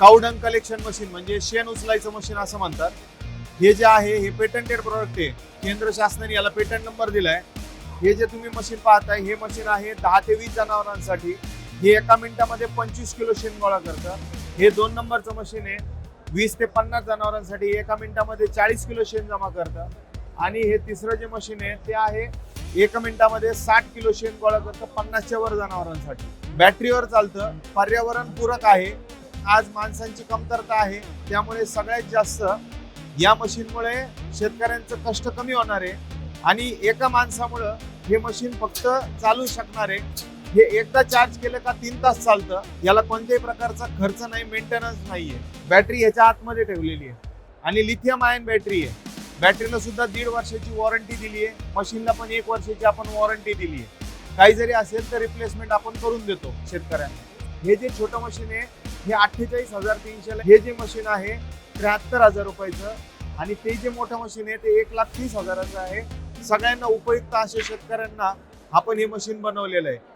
Cow dung collection machine म्हणजे शेण उचलायचं मशीन असं म्हणतात. हे जे आहे हे पेटंटेड प्रोडक्ट आहे. केंद्र शासनाने याला पेटंट नंबर दिलाय. हे जे तुम्ही मशीन पाहताय हे मशीन आहे दहा ते वीस जनावरांसाठी. हे एका मिनिटामध्ये पंचवीस किलो शेण गोळा करतं. हे दोन नंबरचं मशीन आहे. वीस ते पन्नास जनावरांसाठी एका मिनिटामध्ये चाळीस किलो शेण जमा करतं. आणि हे तिसरं जे मशीन आहे ते आहे एका मिनिटामध्ये साठ किलो शेण गोळा करतं पन्नासच्या वर जनावरांसाठी. बॅटरीवर चालतं. पर्यावरण पूरक आहे. आज माणसांची कमतरता आहे त्यामुळे सगळ्यात जास्त या मशीनमुळे शेतकऱ्यांचं कष्ट कमी होणार आहे. आणि एका माणसामुळं हे मशीन फक्त चालू शकणार आहे. हे एकदा चार्ज केलं का तीन तास चालतं. याला कोणत्याही प्रकारचा खर्च नाही मेंटेनन्स नाही आहे बॅटरी ह्याच्या आतमध्ये ठेवलेली आहे. आणि लिथियम आयन बॅटरी आहे. बॅटरीला सुद्धा दीड वर्षाची वॉरंटी दिली आहे. मशीनला पण एक वर्षाची आपण वॉरंटी दिली आहे. काही जरी असेल तर रिप्लेसमेंट आपण करून देतो शेतकऱ्यांना. हे जे छोटं मशीन आहे हे अठ्ठेचाळीस हजार तीनशेला हे जे मशीन आहे त्र्याहत्तर हजार रुपयाचं. आणि ते जे मोठं मशीन आहे ते एक लाख तीस हजाराचं आहे. सगळ्यांना उपयुक्त असे शेतकऱ्यांना आपण हे मशीन बनवलेलं आहे.